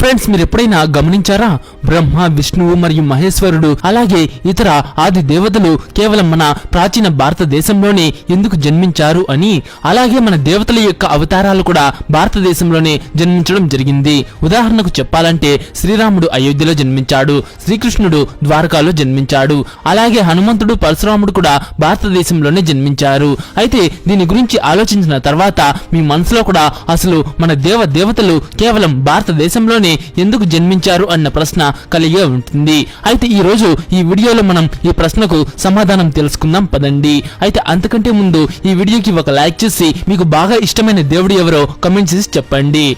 Friends మీరు ఎప్పుడైనా గమనించారా? బ్రహ్మ విష్ణువు మరియు మహేశ్వరుడు అలాగే ఇతర ఆది దేవతలు కేవలం మన ప్రాచీన భారతదేశంలోనే ఎందుకు జన్మించారు అని అలాగే మన దేవతల యొక్క అవతారాలు కూడా భారతదేశంలోనే జన్మించడం జరిగింది. ఉదాహరణకు చెప్పాలంటే శ్రీరాముడు అయోధ్యలో జన్మించాడు శ్రీకృష్ణుడు ద్వారకాలో జన్మించాడు అలాగే హనుమంతుడు పరశురాముడు కూడా భారతదేశంలోనే జన్మించారు. అయితే దీని గురించి ఆలోచించిన తర్వాత మీ మనసులో కూడా అసలు మన దేవ దేవతలు కేవలం భారతదేశంలోనే ఎందుకు జన్మించారు అన్న ప్రశ్న కలిగే ఉంటుంది. అయితే ఈ రోజు ఈ వీడియోలో మనం ఈ ప్రశ్నకు సమాధానం తెలుసుకుందాం పదండి. అయితే అంతకంటే ముందు ఈ వీడియోకి ఒక లైక్ చేసి మీకు బాగా ఇష్టమైన దేవుడు ఎవరో కమెంట్ చేసి చెప్పండి.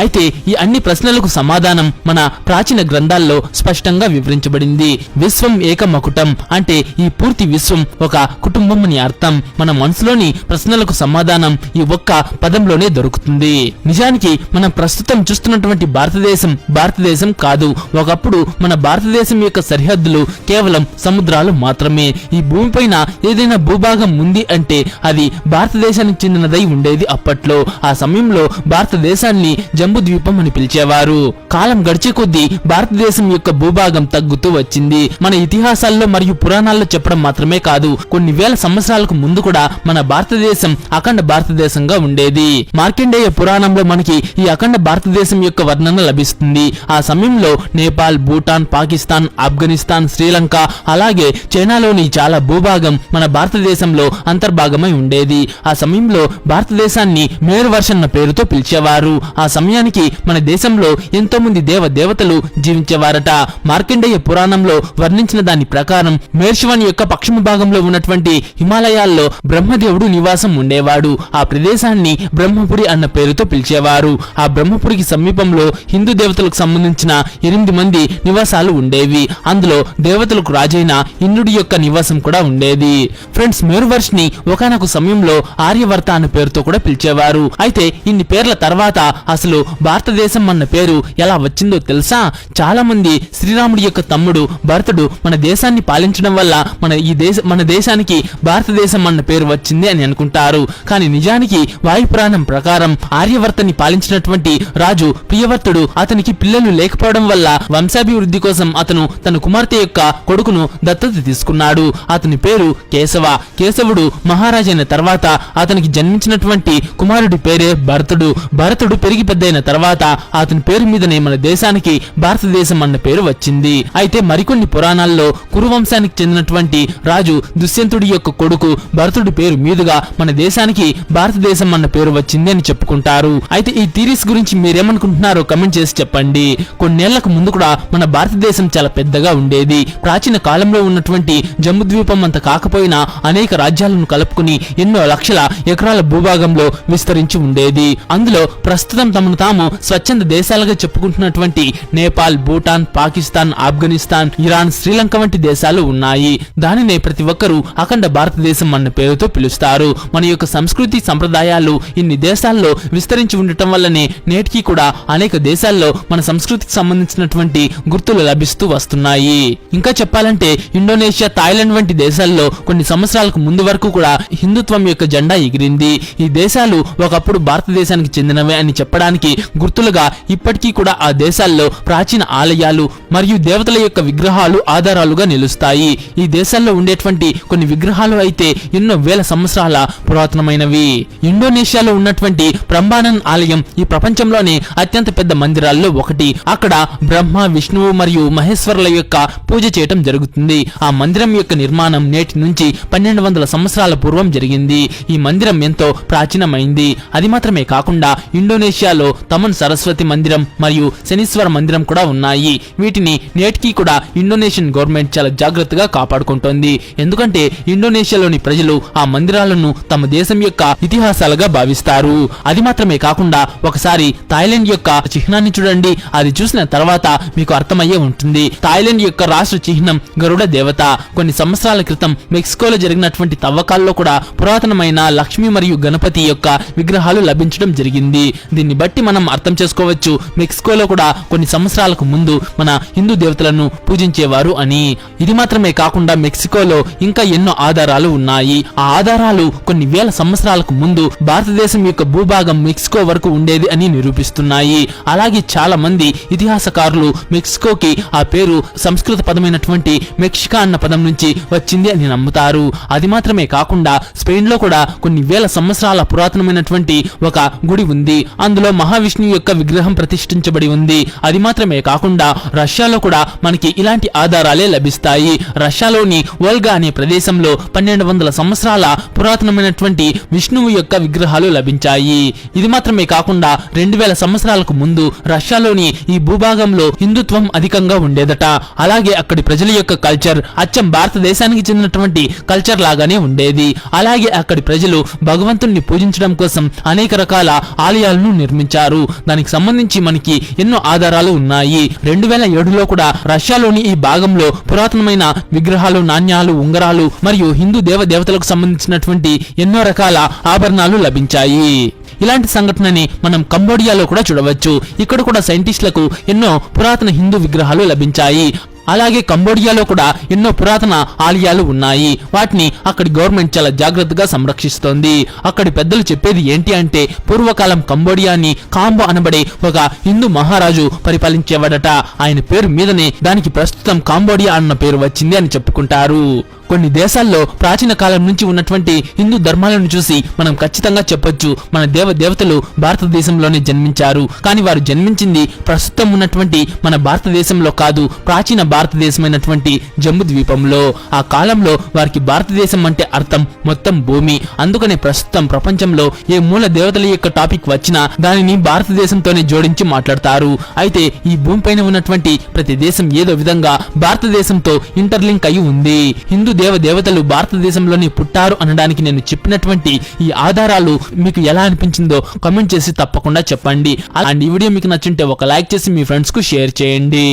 అయితే ఈ అన్ని ప్రశ్నలకు సమాధానం మన ప్రాచీన గ్రంథాల్లో స్పష్టంగా వివరించబడింది. విశ్వం ఏకమకుటం అంటే ఈ పూర్తి విశ్వం ఒక కుటుంబం అని అర్థం. మన మనసులోని ప్రశ్నలకు సమాధానం ఈ ఒక్క పదంలోనే దొరుకుతుంది. నిజానికి మనం ప్రస్తుతం చూస్తున్నటువంటి భారతదేశం భారతదేశం కాదు. ఒకప్పుడు మన భారతదేశం యొక్క సరిహద్దులు కేవలం సముద్రాలు మాత్రమే. ఈ భూమిపైన ఏదైనా భూభాగం ఉంది అంటే అది భారతదేశానికి చెందినదై ఉండేది అప్పట్లో. ఆ సమయంలో భారతదేశాన్ని జంబు ద్వీపం అని పిలిచేవారు. కాలం గడిచే కొద్దీ భారతదేశం యొక్క భూభాగం తగ్గుతూ వచ్చింది. మన ఇతిహాసాల్లో మరియు పురాణాల్లో చెప్పడం మాత్రమే కాదు కొన్ని వేల సంవత్సరాలకు ముందు కూడా మన భారతదేశం అఖండ భారతదేశంగా ఉండేది. మార్కండేయ పురాణంలో మనకి ఈ అఖండ భారతదేశం యొక్క వర్ణన లభిస్తుంది. ఆ సమయంలో నేపాల్ భూటాన్ పాకిస్తాన్ ఆఫ్ఘనిస్తాన్ శ్రీలంక అలాగే చైనాలోని చాలా భూభాగం మన భారతదేశంలో అంతర్భాగమై ఉండేది. ఆ సమయంలో భారతదేశాన్ని మేరు వర్షన్న పేరుతో పిలిచేవారు. ఆ సమయానికి మన దేశంలో ఎంతో మంది దేవ దేవతలు జీవించేవారట. మార్కండేయ పురాణంలో వర్ణించిన దాని ప్రకారం మేర్షవన్ యొక్క పశ్చిమ భాగంలో ఉన్నటువంటి హిమాలయాల్లో బ్రహ్మదేవుడు నివాసం ఉండేవాడు. ఆ ప్రదేశాన్ని బ్రహ్మపురి అన్న పేరుతో పిలిచేవారు. ఆ బ్రహ్మపురికి సమీపంలో హిందూ దేవతలకు సంబంధించిన ఎనిమిది మంది నివాసాలు ఉండేవి. అందులో దేవతలకు రాజైన ఇంద్రుడి యొక్క నివాసం కూడా ఉండేది. ఫ్రెండ్స్ మేరువర్షిని ఒకనొక సమయంలో ఆర్యవర్త అన్న పేరుతో కూడా పిలిచేవారు. అయితే ఇన్ని పేర్ల తర్వాత అసలు భారతదేశం అన్న పేరు ఎలా వచ్చిందో తెలుసా? చాలా మంది శ్రీరాముడి యొక్క తమ్ముడు భరతుడు మన దేశాన్ని పాలించడం వల్ల మన ఈ దేశ మన దేశానికి భారతదేశం అన్న పేరు వచ్చింది అని అనుకుంటారు. కానీ నిజానికి వాయుపురాణం ప్రకారం ఆర్యవర్తని పాలించినటువంటి రాజు ప్రియవర్తుడు అతనికి పిల్లలు లేకపోవడం వల్ల వంశాభివృద్ధి కోసం అతను తన కుమార్తె యొక్క కొడుకును దత్తత తీసుకున్నాడు. అతని పేరు కేశవ. కేశవుడు మహారాజైన తర్వాత అతనికి జన్మించినటువంటి కుమారుడి పేరే భరతుడు. భరతుడు పెరిగి పెద్ద పెద్దయిన తర్వాత అతని పేరు మీదనే మన దేశానికి భారతదేశం అన్న పేరు వచ్చింది. అయితే మరికొన్ని పురాణాల్లో కురువంశానికి చెందినటువంటి రాజు దుష్యంతుడి యొక్క కొడుకు భరతుడి పేరు మీదుగా మన దేశానికి భారతదేశం అన్న పేరు వచ్చింది అని చెప్పుకుంటారు. అయితే ఈ థీరీస్ గురించి మీరేమనుకుంటున్నారో కమెంట్ చేసి చెప్పండి. కొన్నేళ్ళకు ముందు కూడా మన భారతదేశం చాలా పెద్దగా ఉండేది. ప్రాచీన కాలంలో ఉన్నటువంటి జమ్ముద్వీపం అంత కాకపోయినా అనేక రాజ్యాలను కలుపుకుని ఎన్నో లక్షల ఎకరాల భూభాగంలో విస్తరించి ఉండేది. అందులో ప్రస్తుతం తమను తాము స్వచ్ఛంద దేశాలుగా చెప్పుకుంటున్నటువంటి నేపాల్ భూటాన్ పాకిస్తాన్ ఆఫ్ఘనిస్తాన్ ఇరాన్ శ్రీలంక వంటి దేశాలు ఉన్నాయి. దానినే ప్రతి ఒక్కరూ అఖండ భారతదేశం అన్న పేరుతో పిలుస్తారు. మన యొక్క సంస్కృతి సంప్రదాయాలు ఇన్ని దేశాల్లో విస్తరించి ఉండటం వల్లనే నేటికి కూడా అనేక దేశాల్లో మన సంస్కృతికి సంబంధించినటువంటి గుర్తులు లభిస్తూ వస్తున్నాయి. ఇంకా చెప్పాలంటే ఇండోనేషియా థాయిలాండ్ వంటి దేశాల్లో కొన్ని సంవత్సరాలకు ముందు వరకు కూడా హిందుత్వం యొక్క జెండా ఎగిరింది. ఈ దేశాలు ఒకప్పుడు భారతదేశానికి చెందినవే అని చెప్పడానికి గుర్తులుగా ఇప్పటికీ కూడా ఆ దేశాల్లో ప్రాచీన ఆలయాలు మరియు దేవతల యొక్క విగ్రహాలు ఆధారాలుగా నిలుస్తాయి. ఈ దేశాల్లో ఉండేటువంటి కొన్ని విగ్రహాలు అయితే ఎన్నో వేల సంవత్సరాల పురాతనమైనవి. ఇండోనేషియాలో ఉన్నటువంటి బ్రహ్మానంద్ ఆలయం ఈ ప్రపంచంలోనే అత్యంత పెద్ద మందిరాల్లో ఒకటి. అక్కడ బ్రహ్మ విష్ణువు మరియు మహేశ్వరుల యొక్క పూజ చేయటం జరుగుతుంది. ఆ మందిరం యొక్క నిర్మాణం నేటి నుంచి పన్నెండు వందల సంవత్సరాల పూర్వం జరిగింది. ఈ మందిరం ఎంతో ప్రాచీనమైంది. అది మాత్రమే కాకుండా ఇండోనేషియాలో తమన్ సరస్వతి మందిరం మరియు శనీశ్వర మందిరం కూడా ఉన్నాయి. వీటిని నేటికి కూడా ఇండోనేషియన్ గవర్నమెంట్ చాలా జాగ్రత్తగా కాపాడుకుంటోంది. ఎందుకంటే ఇండోనేషియాలోని ప్రజలు ఆ మందిరాలను తమ దేశం యొక్క ఇతిహాసాలుగా భావిస్తారు. అది మాత్రమే కాకుండా ఒకసారి థాయిలాండ్ యొక్క చిహ్నాన్ని చూడండి. అది చూసిన తర్వాత మీకు అర్థమయ్యే ఉంటుంది. థాయిలాండ్ యొక్క రాష్ట్ర చిహ్నం గరుడ దేవత. కొన్ని సంవత్సరాల క్రితం మెక్సికోలో జరిగినటువంటి తవ్వకాల్లో కూడా పురాతనమైన లక్ష్మి మరియు గణపతి యొక్క విగ్రహాలు లభించడం జరిగింది. దీన్ని బట్టి మనం అర్థం చేసుకోవచ్చు. మెక్సికోలో కూడా కొన్ని సంవత్సరాలకు ముందు మన హిందూ దేవతలను పూజించేవారు అని. ఇది మాత్రమే కాకుండా మెక్సికోలో ఇంకా ఎన్నో ఆధారాలు ఉన్నాయి. ఆ ఆధారాలు కొన్ని వేల సంవత్సరాలకు ముందు భారతదేశం యొక్క భూభాగం మెక్సికో వరకు ఉండేది అని నిరూపిస్తున్నాయి. అలాగే చాలా మంది ఇతిహాసకారులు మెక్సికోకి ఆ పేరు సంస్కృత పదమైనటువంటి మెక్సికా అన్న పదం నుంచి వచ్చింది అని నమ్ముతారు. అది మాత్రమే కాకుండా స్పెయిన్లో కూడా కొన్ని వేల సంవత్సరాల పురాతనమైనటువంటి ఒక గుడి ఉంది. అందులో మహా మహావిష్ణువు యొక్క విగ్రహం ప్రతిష్ఠించబడి ఉంది. అది మాత్రమే కాకుండా రష్యాలో కూడా మనకి ఇలాంటి ఆధారాలే లభిస్తాయి. రష్యాలోని వల్గా అనే ప్రదేశంలో పన్నెండు వందల సంవత్సరాల పురాతనమైనటువంటి విష్ణువు యొక్క విగ్రహాలు లభించాయి. ఇది మాత్రమే కాకుండా రెండు వేల సంవత్సరాలకు ముందు రష్యాలోని ఈ భూభాగంలో హిందుత్వం అధికంగా ఉండేదట. అలాగే అక్కడి ప్రజల యొక్క కల్చర్ అచ్చం భారతదేశానికి చెందినటువంటి కల్చర్ లాగానే ఉండేది. అలాగే అక్కడి ప్రజలు భగవంతుణ్ణి పూజించడం కోసం అనేక రకాల ఆలయాలను నిర్మించారు. దానికి సంబంధించి మనకి ఎన్నో ఆధారాలు ఉన్నాయి. రెండు వేల ఏడులో కూడా రష్యాలోని ఈ భాగంలో పురాతనమైన విగ్రహాలు నాణ్యాలు ఉంగరాలు మరియు హిందూ దేవ దేవతలకు సంబంధించినటువంటి ఎన్నో రకాల ఆభరణాలు లభించాయి. ఇలాంటి సంఘటనని మనం కంబోడియాలో కూడా చూడవచ్చు. ఇక్కడ కూడా సైంటిస్టులకు ఎన్నో పురాతన హిందూ విగ్రహాలు లభించాయి. అలాగే కంబోడియాలో కూడా ఎన్నో పురాతన ఆలయాలు ఉన్నాయి. వాటిని అక్కడి గవర్నమెంట్ చాలా జాగ్రత్తగా సంరక్షిస్తోంది. అక్కడి పెద్దలు చెప్పేది ఏంటి అంటే పూర్వకాలం కంబోడియాని కాంబో అనబడే ఒక హిందూ మహారాజు పరిపాలించేవాడట. ఆయన పేరు మీదనే దానికి ప్రస్తుతం కాంబోడియా అన్న పేరు వచ్చింది అని చెప్పుకుంటారు. కొన్ని దేశాల్లో ప్రాచీన కాలం నుంచి ఉన్నటువంటి హిందూ ధర్మాలను చూసి మనం ఖచ్చితంగా చెప్పొచ్చు. మన దేవ దేవతలు భారతదేశంలోనే జన్మించారు. కానీ వారు జన్మించింది ప్రస్తుతం ఉన్నటువంటి మన భారతదేశంలో కాదు ప్రాచీన భారతదేశమైనటువంటి జంబు ద్వీపంలో. ఆ కాలంలో వారికి భారతదేశం అంటే అర్థం మొత్తం భూమి. అందుకనే ప్రస్తుతం ప్రపంచంలో ఏ మూల దేవతల యొక్క టాపిక్ వచ్చినా దానిని భారతదేశంతోనే జోడించి మాట్లాడతారు. అయితే ఈ భూమిపైన ఉన్నటువంటి ప్రతి దేశం ఏదో విధంగా భారతదేశంతో ఇంటర్లింక్ అయి ఉంది. హిందూ దేవ దేవతలు భారతదేశంలోని పుట్టారు అనడానికి నేను చెప్పినటువంటి ఈ ఆధారాలు మీకు ఎలా అనిపించిందో కామెంట్ చేసి తప్పకుండా చెప్పండి. అండ్ ఈ వీడియో మీకు నచ్చింటే ఒక లైక్ చేసి మీ ఫ్రెండ్స్కు షేర్ చేయండి.